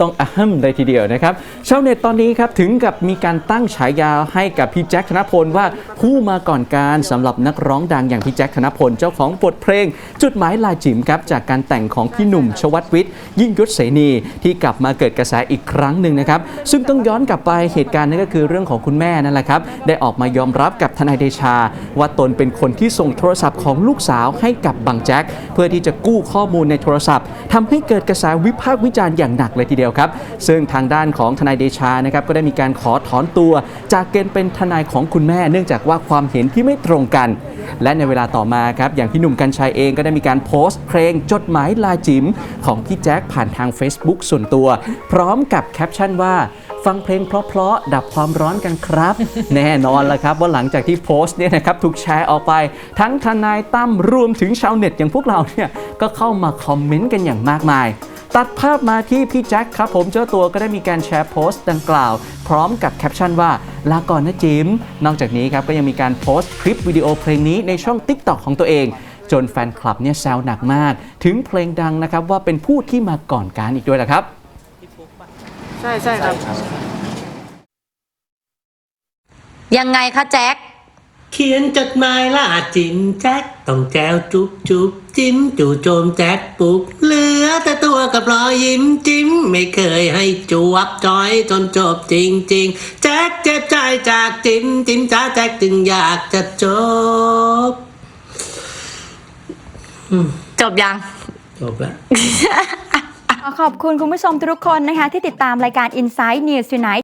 ต้องอะฮึมเลยทีเดียวนะครับชาวเน็ตตอนนี้ครับถึงกับมีการตั้งฉายาให้กับพี่แจ็คธนพลว่าผู้มาก่อนการสำหรับนักร้องดังอย่างพี่แจ็คธนพลเจ้าของบทเพลง จุดหมายลายจิ๋มครับจากการแต่งของพี่หนุ่มชวัตวิทย์ยิ่งยศเสนีที่กลับมาเกิดกระแสอีกครั้งหนึ่งนะครับซึ่งต้องย้อนกลับไปเหตุการณ์นั้นก็คือเรื่องของคุณแม่นั่นแหละครับได้ออกมายอมรับกับทนายเดชา ว่าตนเป็นคนที่ส่งโทรศัพท์ของลูกสาวให้กับบังแจ็คเพื่อที่จะกู้ข้อมูลในโทรศัพท์ทำให้เกิดกระแสวิพากษ์วิจารณ์อย่างหนักเลยทีเดียวครับ ซึ่งทางด้านของทนายเดชานะครับก็ได้มีการขอถอนตัว จากเกณฑ์เป็นทนายของคุณแม่ เนื่องจากว่าความเห็นที่ไม่ตรงกัน และในเวลาต่อมาครับอย่างพี่หนุ่มกัญชัยเองก็ได้มีการโพสต์เพลงจดหมายลาจิ๋มของพี่แจ็คผ่านทาง Facebook ส่วนตัว พร้อมกับแคปชั่นว่าฟังเพลงเพราะๆดับความร้อนกันครับ แน่นอนแล้วครับว่าหลังจากที่โพสต์เนี่ยนะครับถูกแชร์ออกไป ทั้งทนายตั้มรวมถึงชาวเน็ตอย่างพวกเราเนี่ยก็เข้ามาคอมเมนต์กันอย่างมากมาย ตัดภาพมาที่พี่แจ็คครับผมเจ้าตัวก็ได้มีการแชร์โพสต์ดังกล่าว พร้อมกับแคปชั่นว่าลาก่อนนะจิมนอกจากนี้ครับก็ยังมีการโพสต์คลิปวิดีโอเพลงนี้ในช่อง TikTok ของตัวเองจนแฟนคลับเนี่ยแซวหนักมาก ถึงเพลงดังนะครับว่าเป็นผู้ที่มาก่อนการอีกด้วยแหละครับ ใช่ใช่ครับ ยังไงคะแจ็ค เขียนจดหมายล่าจิมแจ็คต้องแจวจุบจุบจิ้มจู่โจมแจ็คปุบเหลือแต่ตัวกับรอยยิ้มจิ้มไม่เคยให้จวบจอยจนจบจริงจริงๆแจ็คเจ็บใจจากจิ้มจิ้มจ้าแจ็คจึงอยากจะจบจบยัง จบแล้ว ขอขอบคุณคุณผู้ชมทุกคนนะคะ ที่ติดตามรายการ Inside News Tonight